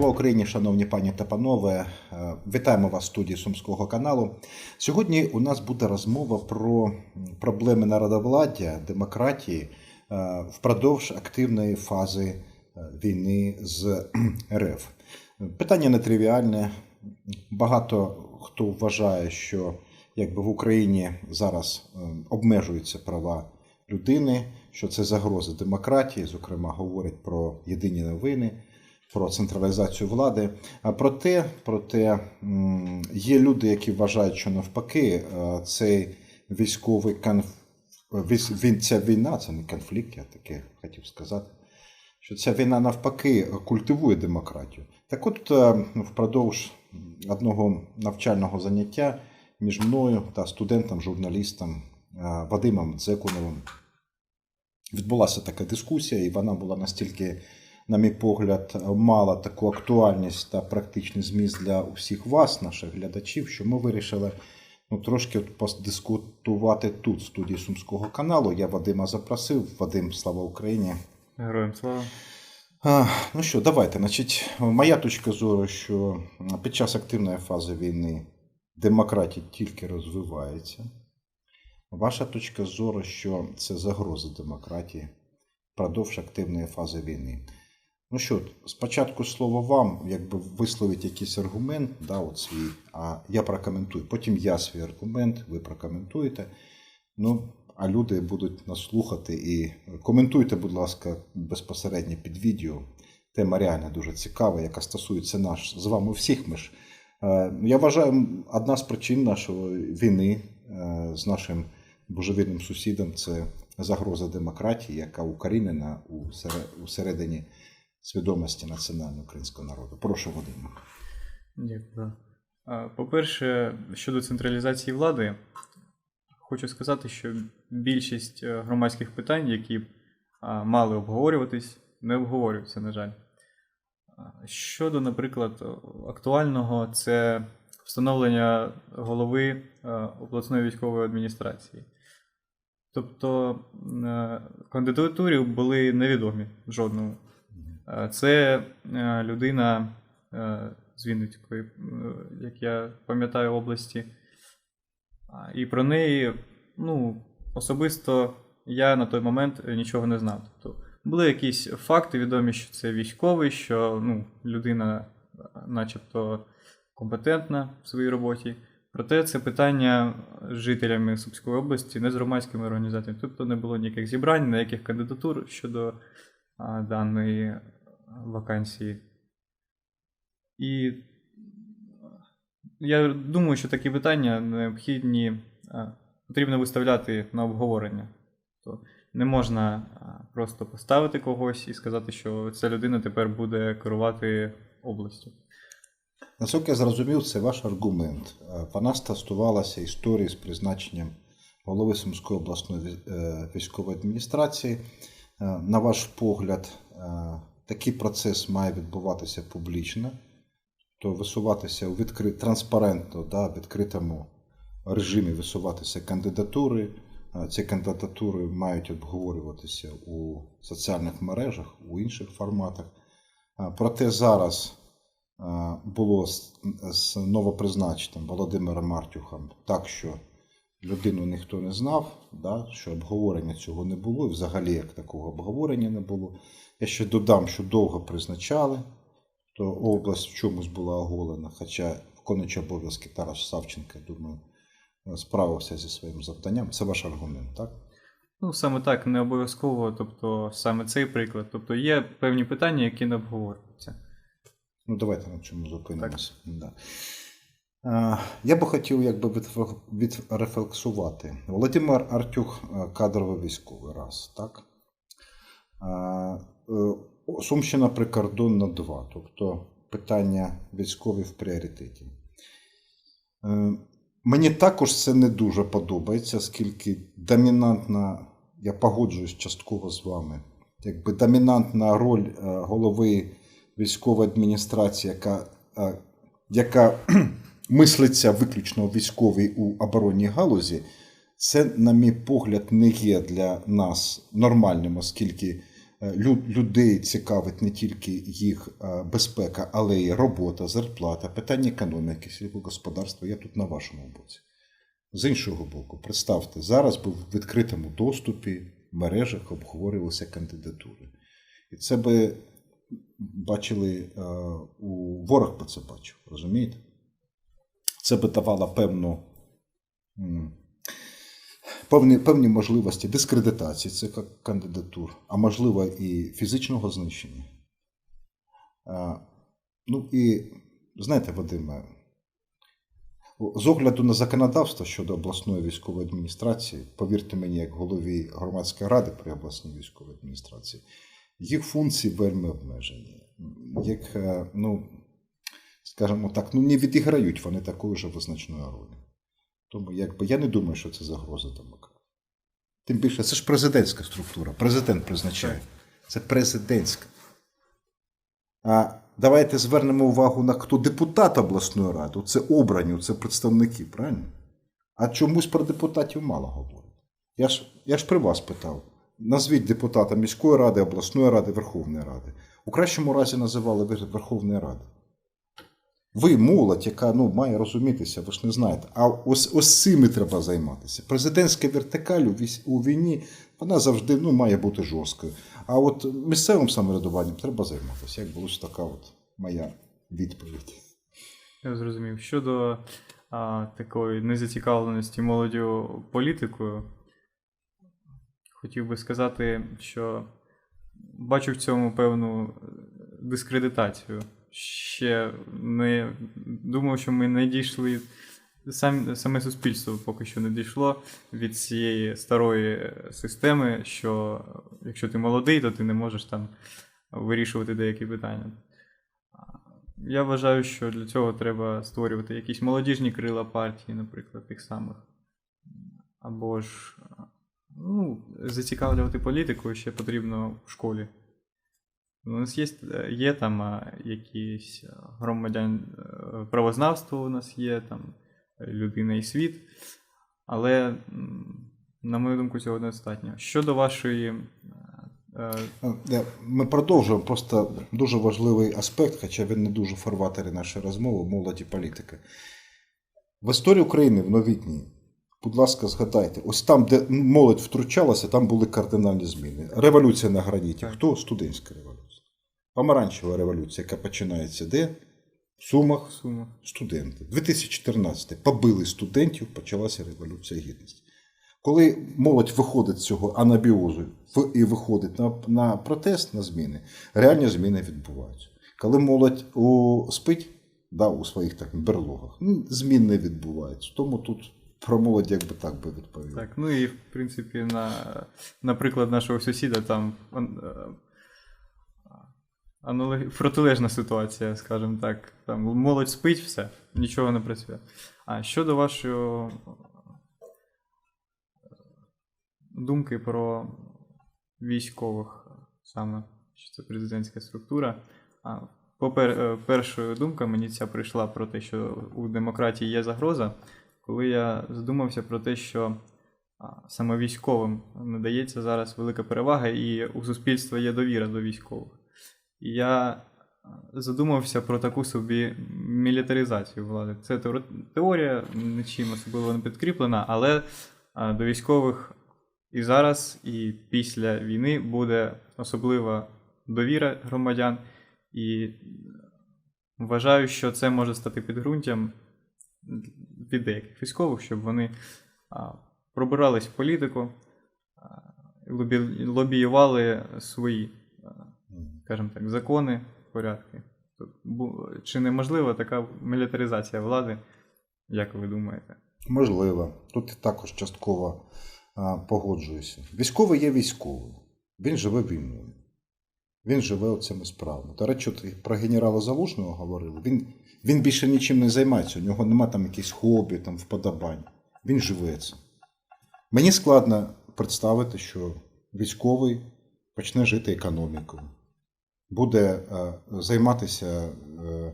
Слава Україні, шановні пані та панове. Е, Вітаємо вас в студії Сумського каналу. Сьогодні у нас буде розмова про проблеми народовладдя, демократії е, впродовж активної фази е, війни з РФ. Питання нетривіальне. Багато хто вважає, що якби в Україні зараз обмежуються права людини, що це загроза демократії, зокрема, говорять про єдині новини, про централізацію влади. А проте, проте є люди, які вважають, що навпаки, е, цей військовий конф... він, ця війна, це не конфлікт, я таке хотів сказати. Що ця війна навпаки культивує демократію. Так от е, впродовж одного навчального заняття між мною та студентом, журналістом е, Вадимом Дзекуновим відбулася така дискусія, і вона була настільки, на мій погляд, мала таку актуальність та практичний зміст для усіх вас, наших глядачів, що ми вирішили ну, трошки подискутувати тут, в студії Сумського каналу. Я Вадима запросив. Вадим, слава Україні. Героям слава. Ну що, давайте. Значить, моя точка зору, що під час активної фази війни демократія тільки розвивається. Ваша точка зору, що це загроза демократії впродовж активної фази війни. Ну що, спочатку слово вам, якби висловить якийсь аргумент, да, от свій, а я прокоментую. Потім я свій аргумент, ви прокоментуєте. Ну, а люди будуть нас слухати і коментуйте, будь ласка, безпосередньо під відео. Тема реально дуже цікава, яка стосується нас з вами всіх. Ми ж. Е, Я вважаю, одна з причин нашої війни е, з нашим божевільним сусідом це загроза демократії, яка укорінена у середині свідомості національного українського народу. Прошу, Вадима. Дякую. По-перше, щодо централізації влади, хочу сказати, що більшість е, громадських питань, які мали обговорюватись, не обговорюються, на жаль. Щодо, наприклад, актуального, це встановлення голови е, обласної військової адміністрації. Тобто е, кандидатури були невідомі жодному. Е, Це е, людина е, з Вінницької, як я пам'ятаю, області. І про неї, ну, особисто я на той момент нічого не знав. Тобто були якісь факти відомі, що це військовий, що ну, людина, начебто, компетентна в своїй роботі. Проте це питання з жителями Сумської області, не з громадськими організаціями. Тобто не було ніяких зібрань, ніяких кандидатур щодо а, даної вакансії. І я думаю, що такі питання необхідні, потрібно виставляти на обговорення. То не можна просто поставити когось і сказати, що ця людина тепер буде керувати областю. Наскільки я зрозумів, це ваш аргумент. Е, Вона стосувалася історії з призначенням голови Сумської обласної е, військової адміністрації. Е, На ваш погляд, такий процес має відбуватися публічно, то висуватися у відкрит, транспарентно, да, в відкритому режимі висуватися кандидатури. Ці кандидатури мають обговорюватися у соціальних мережах, у інших форматах. Проте зараз було з новопризначеним Володимиром Мартюхом так, що людину ніхто не знав, да, що обговорення цього не було, і взагалі як такого обговорення не було. Я ще додам, що довго призначали, то область в чомусь була оголена, хоча виконуючий обов'язки Тарас Савченко, я думаю, справився зі своїм завданням. Це ваш аргумент, так? Ну, саме так, не обов'язково, тобто саме цей приклад. Тобто є певні питання, які не обговорюються. Ну, давайте на цьому зупинимося. Да. Е, Я би хотів якби відрефлексувати. Володимир Артюх е, кадровий військовий раз, так? Е, Сумщина прикордонна 2, тобто питання військові в пріоритеті. Мені також це не дуже подобається, оскільки домінантна, я погоджуюсь частково з вами, якби домінантна роль голови військової адміністрації, яка, яка мислиться виключно військовій у оборонній галузі, це, на мій погляд, не є для нас нормальним, оскільки е, людей цікавить не тільки їх е, безпека, але й робота, зарплата, питання економіки, сільськогосподарства. Я тут на вашому боці. З іншого боку, представте, зараз був в відкритому доступі в мережах обговорювалися кандидатури. І це би бачили, е, ворог би це бачив, розумієте? Це би давало певну, певні, певні можливості дискредитації цих кандидатур, а можливо і фізичного знищення. Ну і знаєте, Вадиме, з огляду на законодавство щодо обласної військової адміністрації, повірте мені, як голові громадської ради при обласній військовій адміністрації, їх функції вельми обмежені. Як, е, ну, скажімо так, ну не відіграють вони такої ж визначної ролі. Тому якби я не думаю, що це загроза демократії. Тим більше, це ж президентська структура. Президент призначає. Це президентська. А давайте звернемо увагу на хто депутат обласної ради. Це обрані, це представники, правильно? А чомусь про депутатів мало говорять. Я ж, я ж при вас питав. Назвіть депутата міської ради, обласної ради, Верховної Ради. У кращому разі називали Верховної Ради. Ви молодь, яка ну, має розумітися, ви ж не знаєте. А ось, ось цими треба займатися. Президентська вертикаль у, війні вона завжди ну, має бути жорсткою. А от місцевим самоврядуванням треба займатися. Як було така от моя відповідь. Я зрозумів. Щодо а, такої незацікавленості молоддю політикою, хотів би сказати, що бачу в цьому певну дискредитацію. Ще не думав, що ми не дійшли. Сам, саме суспільство поки що не дійшло від цієї старої системи, що якщо ти молодий, то ти не можеш там вирішувати деякі питання. Я вважаю, що для цього треба створювати якісь молодіжні крила партії, наприклад, тих самих. Або ж ну, зацікавлювати політикою ще потрібно в школі. У нас є, є там якісь громадян е, правознавство у нас є, там е, людина і світ. Але, на мою думку, цього недостатньо. Щодо вашої. е, е, Е, Ми продовжуємо просто дуже важливий аспект, хоча він не дуже фарватері нашої розмови, молоді політики. В історії України в новітній, будь ласка, згадайте, ось там, де молодь втручалася, там були кардинальні зміни. Революція на граніті. Хто? Студентська революція. Помаранчева революція, яка починається де? В Сумах. Сума. Студенти. 2014 побили студентів, почалася революція гідності. Коли молодь виходить з цього анабіозу і виходить на, на протест, на зміни, реальні зміни відбуваються. Коли молодь у, спить да, у своїх так, берлогах, змін не відбувається. Тому тут про молодь якби так би відповів. Так, ну і в принципі, на, наприклад, нашого сусіда там е, аналог... протилежна ситуація, скажімо так. Там молодь спить, все, нічого не працює. А щодо вашої думки про військових, саме що це президентська структура. А, попер... е, перша думка мені ця прийшла про те, що у демократії є загроза, коли я задумався про те, що саме військовим надається зараз велика перевага, і у суспільства є довіра до військових. Я задумався про таку собі мілітаризацію влади. Це теорія, нічим особливо не підкріплена, але до військових і зараз, і після війни буде особлива довіра громадян. І вважаю, що це може стати підґрунтям від деяких військових, щоб вони пробирались в політику, лобіювали свої, скажімо так, закони, порядки. Чи неможлива така мілітаризація влади, як ви думаєте? Можливо. Тут також частково а, погоджуюся. Військовий є військовий. Він живе війною. Він живе оцими справами. До речі, про генерала Залужного говорили. Він, він більше нічим не займається. У нього нема там якихось хобі, там, вподобань. Він живе цим. Мені складно представити, що військовий почне жити економікою, буде е, займатися е,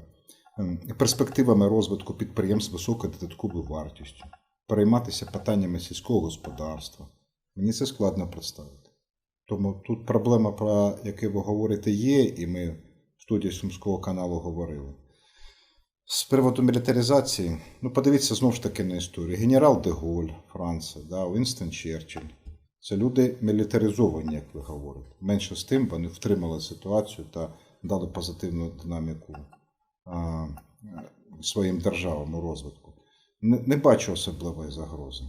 ем, перспективами розвитку підприємств високою додатковою вартістю, перейматися питаннями сільського господарства. Мені це складно представити. Тому тут проблема, про яку ви говорите, є, і ми в студії Сумського каналу говорили. З приводу мілітаризації, ну подивіться знову ж таки на історію. Генерал де Голь, Франція, да, Вінстон Черчилль. Це люди мілітаризовані, як ви говорите. Менше з тим вони втримали ситуацію та дали позитивну динаміку а, своїм державам у розвитку. Не, не бачу особливої загрози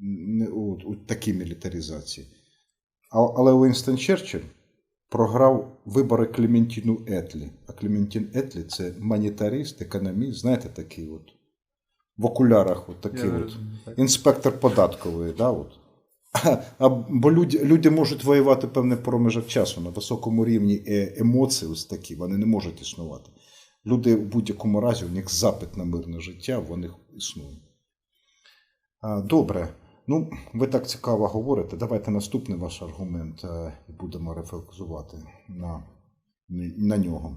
не, у, у такій мілітаризації. А, але Уінстон Черчилль програв вибори Клементіну Етлі. А Клементін Етлі це монетарист, економіст, знаєте, такий от в окулярах, от такий Я от розумію, інспектор податковий, да, от. Бо люди, люди можуть воювати певний проміжок часу на високому рівні е- емоцій, ось такі, вони не можуть існувати. Люди в будь-якому разі, у них запит на мирне життя, вони існують. А, Добре. Ну, ви так цікаво говорите. Давайте наступний ваш аргумент е, і будемо рефлексувати на, на нього.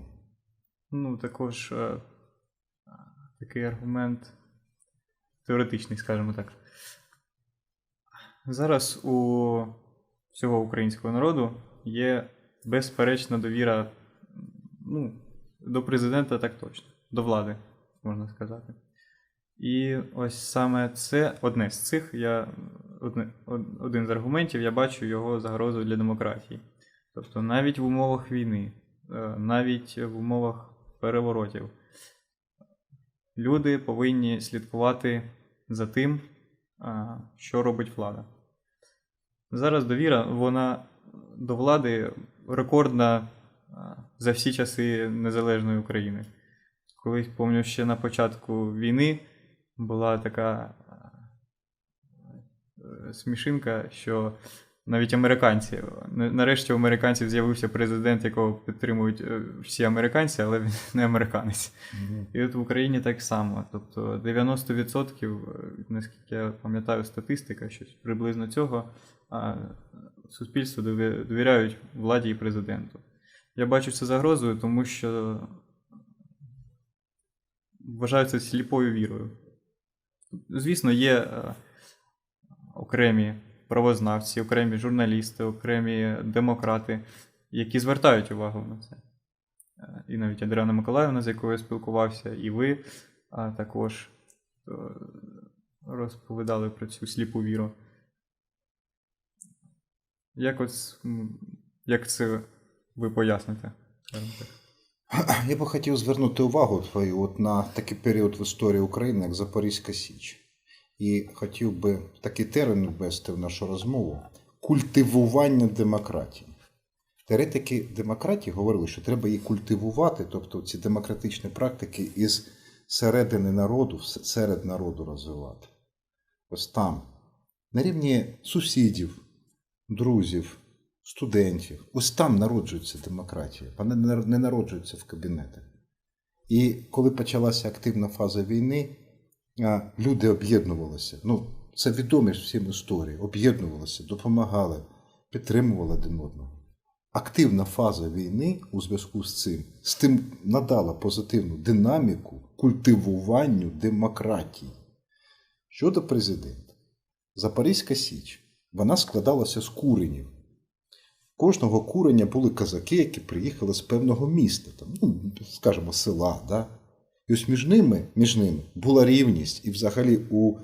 Ну, також е, такий аргумент теоретичний, скажімо так. Зараз у всього українського народу є безперечна довіра ну, до президента, так точно, до влади, можна сказати. І ось саме це одне з цих, я, одне, один з аргументів, я бачу його загрозою для демократії. Тобто навіть в умовах війни, е, навіть в умовах переворотів, люди повинні слідкувати за тим, що робить влада. Зараз довіра, вона до влади рекордна за всі часи незалежної України. Колись пам'ятаю, ще на початку війни була така е, смішинка, що навіть американці, нарешті у американців з'явився президент, якого підтримують е, всі американці, але він не американець. І от в Україні так само. Тобто 90%, е, наскільки я пам'ятаю, статистика, щось приблизно цього, суспільство довіряють владі і президенту. Я бачу це загрозою, тому що вважаю це сліпою вірою. Звісно, є е, окремі правознавці, окремі журналісти, окремі демократи, які звертають увагу на це. Е, І навіть Адріана Миколаївна, з якою я спілкувався, і ви також е, розповідали про цю сліпу віру. Як, ось, як це ви поясните? Я би хотів звернути увагу твою от на такий період в історії України, як Запорізька Січ. І хотів би такий термін ввести в нашу розмову культивування демократії. Теоретики демократії говорили, що треба її культивувати, тобто ці демократичні практики із середини народу, серед народу розвивати. Ось там, на рівні сусідів, друзів, студентів. Ось там народжується демократія. Вона не народжується в кабінетах. І коли почалася активна фаза війни, люди об'єднувалися. Ну, це відомі ж всім історії. Об'єднувалися, допомагали, підтримували один одного. Активна фаза війни у зв'язку з цим з тим надала позитивну динаміку культивуванню демократії. Щодо президента, Запорізька Січ вона складалася з куренів. Кожного куреня були козаки, які приїхали з певного міста, там, ну, скажімо, села. Да? І ось між ними, між ними була рівність, і взагалі у,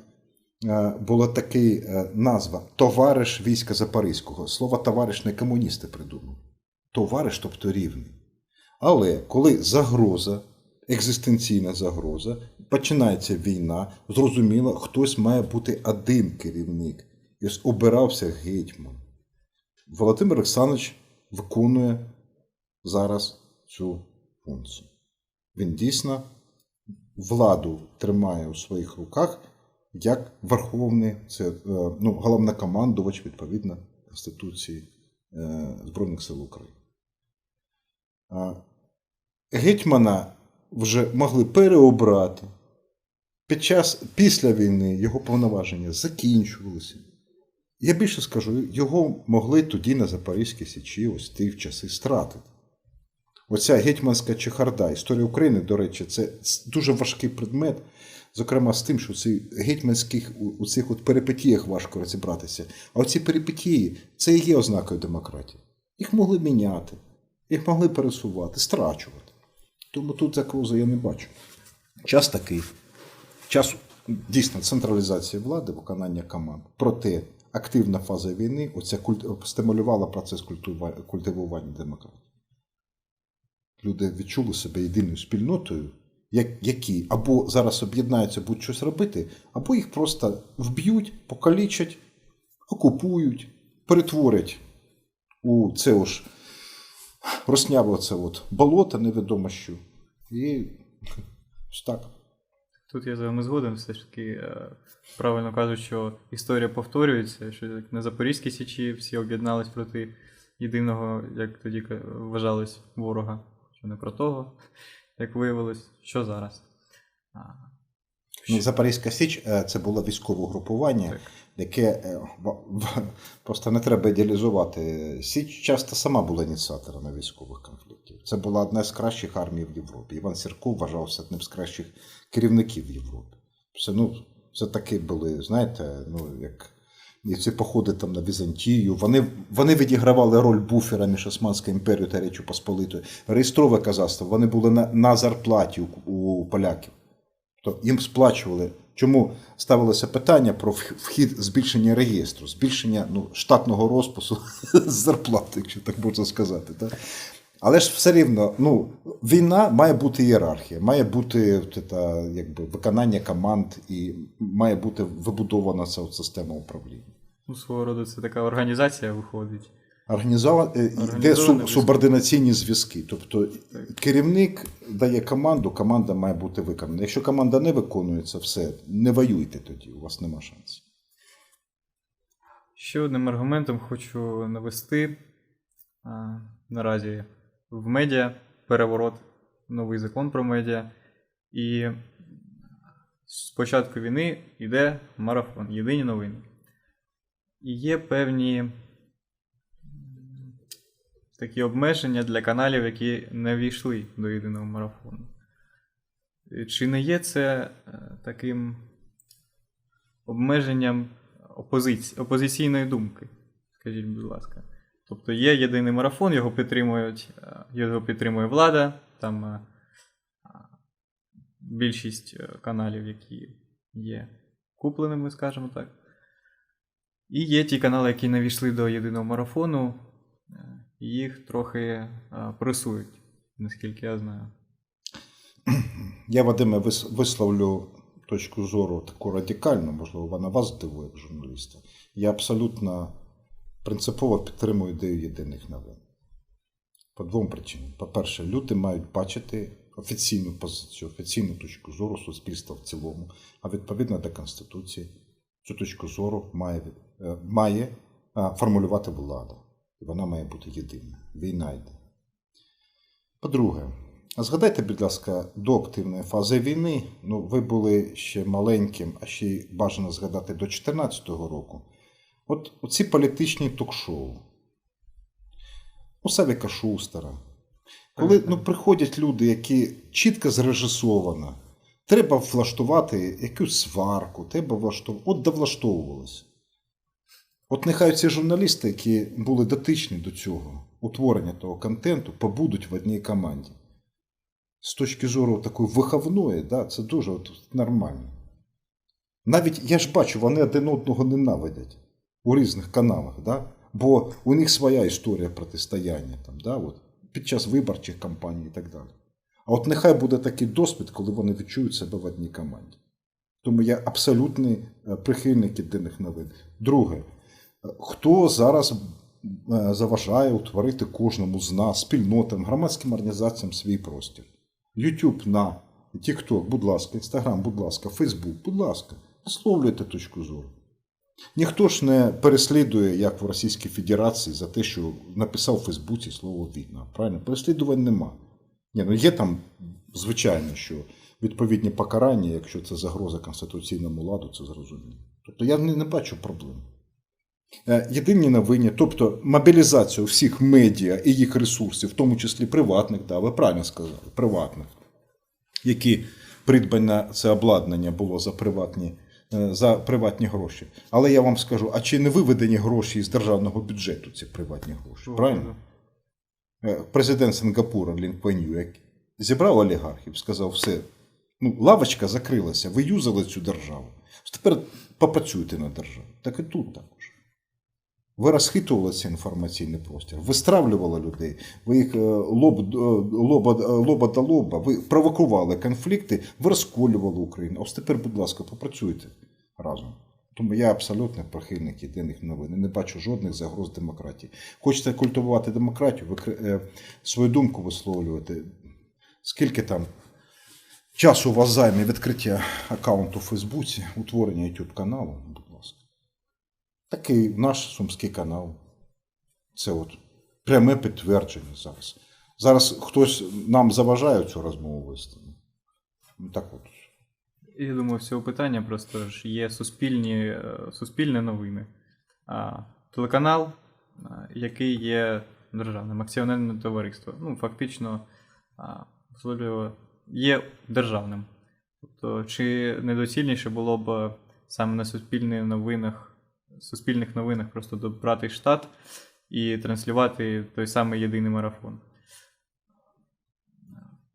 е, була така е, назва Товариш війська Запорізького. Слово товариш не комуністи придумали. Товариш, тобто рівний. Але коли загроза, екзистенційна загроза, починається війна, зрозуміло, хтось має бути один керівник. І обирався гетьман. Володимир Олександрович виконує зараз цю функцію. Він дійсно владу тримає у своїх руках як верховний, це е, ну, головнокомандувач відповідно Конституції е, Збройних сил України. Гетьмана вже могли переобрати. Під час після війни його повноваження закінчувалися. Я більше скажу, його могли тоді на Запорізькій Січі ось ті часи стратити. Оця гетьманська чехарда, історія України, до речі, це дуже важкий предмет. Зокрема, з тим, що ці гетьманських у, цих от перипетіях важко розібратися. А оці перипетії це і є ознакою демократії. Їх могли міняти, їх могли пересувати, страчувати. Тому тут загрози я не бачу. Час такий, час дійсно централізації влади, виконання команд. Проте активна фаза війни оця культ... стимулювала процес культува- культивування демократії. Люди відчули себе єдиною спільнотою, як- які або зараз об'єднаються, будуть щось робити, або їх просто вб'ють, покалічать, окупують, перетворять у це ж росняве це от болото, невідомо що. І так. Тут я з вами згоден, все ж таки е, правильно кажуть, що історія повторюється, що як на Запорізькій Січі всі об'єднались проти єдиного, як тоді вважалось, ворога, що не про того, як виявилось, що зараз. Ну, Запорізька Січ е, це було військове групування, Так. яке е, просто не треба ідеалізувати. Січ часто сама була ініціатором військових конфліктів. Це була одна з кращих армій в Європі. Іван Сірко вважався одним з кращих керівників в Європі. Це, ну, це такі були, знаєте, ну, як і ці походи там на Візантію. Вони, вони відігравали роль буфера між Османською імперією та Речю Посполитою. Реєстрове казацтво, вони були на, на зарплаті у, у поляків. Тобто їм сплачували. Чому ставилося питання про вхід збільшення реєстру, збільшення ну, штатного розпису зарплати, якщо так можна сказати. Так? Але ж все рівно, ну, війна має бути ієрархія, має бути та, якби, виконання команд і має бути вибудована ця от система управління. ну, свого роду це така організація виходить. Організова... е, Йде Організований субординаційні зв'язки. Тобто керівник дає команду, команда має бути виконана. Якщо команда не виконується, все, не воюйте тоді, у вас нема шансів. Ще одним аргументом хочу навести а, наразі в медіа переворот, новий закон про медіа. І з початку війни йде марафон, єдині новини. І є певні такі обмеження для каналів, які не війшли до єдиного марафону. Чи не є це е, таким обмеженням опозиці... опозиційної думки? Скажіть, будь ласка. Тобто є єдиний марафон, його підтримують, е, його підтримує влада, там е, більшість е, каналів, які є купленими, скажімо так. І є ті канали, які не війшли до єдиного марафону, їх трохи пресують, наскільки я знаю. Я, Вадиме, висловлю точку зору таку радикальну, можливо, вона вас здивує як журналіста. Я абсолютно принципово підтримую ідею єдиних новин. По двом причинам. По-перше, люди мають бачити офіційну позицію, офіційну точку зору суспільства в цілому, а відповідно до Конституції, цю точку зору має, е, має формулювати влада. І вона має бути єдина. Війна йде. По-друге, згадайте, будь ласка, до активної фази війни, ну, ви були ще маленьким, а ще й бажано згадати до 2014 року. От оці політичні ток-шоу. У Савіка Шустера. Коли ну, приходять люди, які чітко зрежисовано, треба влаштувати якусь сварку, треба влаштовувати. От довлаштовувалося. От нехай ці журналісти, які були дотичні до цього утворення того контенту, побудуть в одній команді. З точки зору такої виховної, да, це дуже от, нормально. Навіть я ж бачу, вони один одного ненавидять у різних каналах, да? бо у них своя історія протистояння там, да? от, під час виборчих кампаній і так далі. А от нехай буде такий досвід, коли вони відчують себе в одній команді. Тому я абсолютний е, прихильник єдиних новин. Друге, е, хто зараз е, заважає утворити кожному з нас, спільнотам, громадським організаціям свій простір? YouTube на TikTok, будь ласка, Instagram, будь ласка, Facebook, будь ласка, висловлюйте точку зору. Ніхто ж не переслідує, як в Російській Федерації, за те, що написав у Фейсбуці слово війна. Правильно? Переслідувань нема. Ні, ну є там, звичайно, що відповідні покарання, якщо це загроза конституційному ладу, це зрозуміло. Тобто я не, не бачу проблем. Е, Єдині новини, тобто мобілізацію всіх медіа і їх ресурсів, в тому числі приватних, да, ви правильно сказали, приватних, які придбане це обладнання було за приватні, за приватні гроші. Але я вам скажу: а чи не виведені гроші з державного бюджету ці приватні гроші? Правильно? Е, Президент Сингапура Лін Куан як зібрав олігархів, сказав, все, ну, лавочка закрилася, ви юзали цю державу. Тепер попрацюйте на державу. Так і тут також. Ви розхитували цей інформаційний простір, ви стравлювали людей, ви їх е, лоб, е, лоба, е, лоба до лоба, ви провокували конфлікти, ви розколювали Україну. Ось тепер, будь ласка, попрацюйте разом. Тому я абсолютно прихильник єдиних новин. Не бачу жодних загроз демократії. Хочете культивувати демократію, ви свою думку висловлювати. Скільки там часу у вас займе відкриття аккаунту у Фейсбуці, утворення YouTube каналу, ласка. Такий наш сумський канал. Це от пряме підтвердження зараз. Зараз хтось нам заважає цю розмову вести. Ну, так от. Я думаю, цього питання просто ж є суспільні, е, суспільні новини. А, телеканал, який є державним, акціонерне товариство. Ну, фактично, а, є державним. Тобто, чи недоцільніше було б е, саме на суспільних новинах, суспільних новинах просто добрати штат і транслювати той самий єдиний марафон.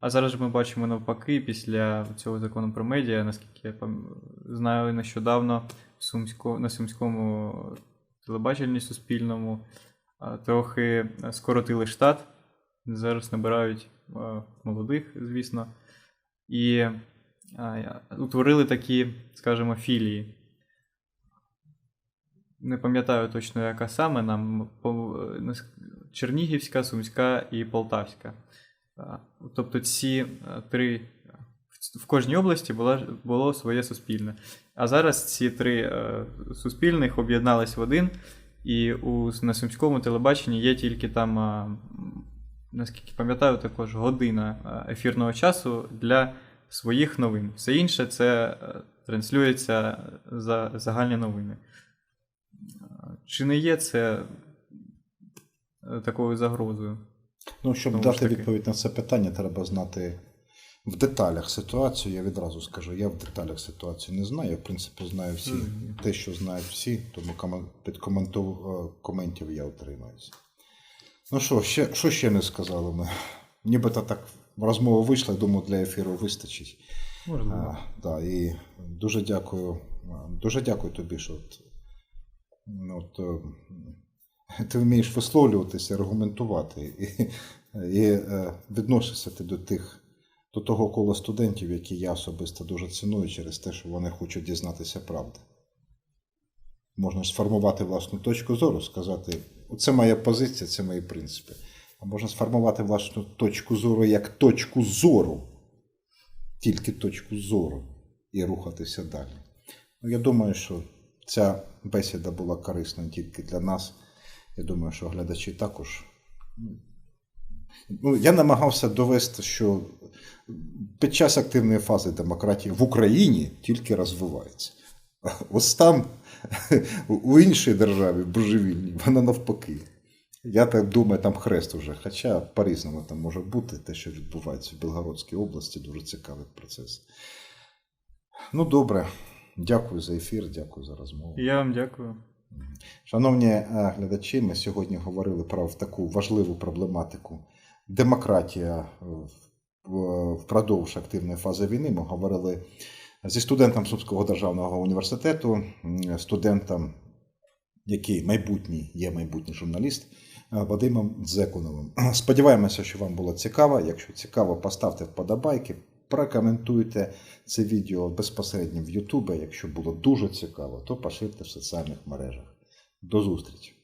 А зараз ми бачимо навпаки, після цього закону про медіа, наскільки я знаю, нещодавно Сумсько, на Сумському телебаченні Суспільному трохи скоротили штат. Зараз набирають молодих, звісно. І утворили такі, скажімо, філії. Не пам'ятаю точно, яка саме нам Чернігівська, Сумська і Полтавська. Тобто ці е, три в- в кожній області була, було своє суспільне. А зараз ці три е, суспільних об'єднались в один, і у, на сумському телебаченні є тільки там, наскільки пам'ятаю, також година ефірного часу для своїх новин. Все інше це е, транслюється за загальні новини. Чи не є це е, такою загрозою? Ну, щоб ж дати відповідь на це питання, треба знати в деталях ситуацію. Я відразу скажу, я в деталях ситуацію не знаю. Я, в принципі, знаю всі Розумію. те, що знають всі, тому під е, коментів я утримаюся. Ну що, ще, що ще не сказали ми? Нібито так розмова вийшла, думаю, для ефіру вистачить. Можливо. А, да, і дуже дякую, дуже дякую тобі, що от, е, ти вмієш висловлюватися, аргументувати і, і е, відносишся ти до тих, до того кола студентів, які я особисто дуже ціную через те, що вони хочуть дізнатися правди. Можна сформувати власну точку зору, сказати, це моя позиція, це мої принципи. А можна сформувати власну точку зору як точку зору тільки точку зору і рухатися далі. Ну, я думаю, що ця бесіда була корисна тільки для нас. Я думаю, що глядачі також. Ну, я намагався довести, що під час активної фази демократії в Україні тільки розвивається. Ось там, у іншій державі божевільній, вона навпаки. Я так думаю, там хрест уже. Хоча по-різному там може бути те, що відбувається в Білгородській області, дуже цікавий процес. Ну, добре. Дякую за ефір, дякую за розмову. Я вам дякую. Шановні е, глядачі, ми сьогодні говорили про таку важливу проблематику демократія в- в- впродовж активної фази війни. Ми говорили зі студентом Сумського державного університету, студентом, який майбутній є майбутній журналіст е, Вадимом Дзекуновим. Сподіваємося, що вам було цікаво. Якщо цікаво, поставте вподобайки, прокоментуйте це відео безпосередньо в Ютубі. Якщо було дуже цікаво, то поширте в соціальних мережах. До зустрічі!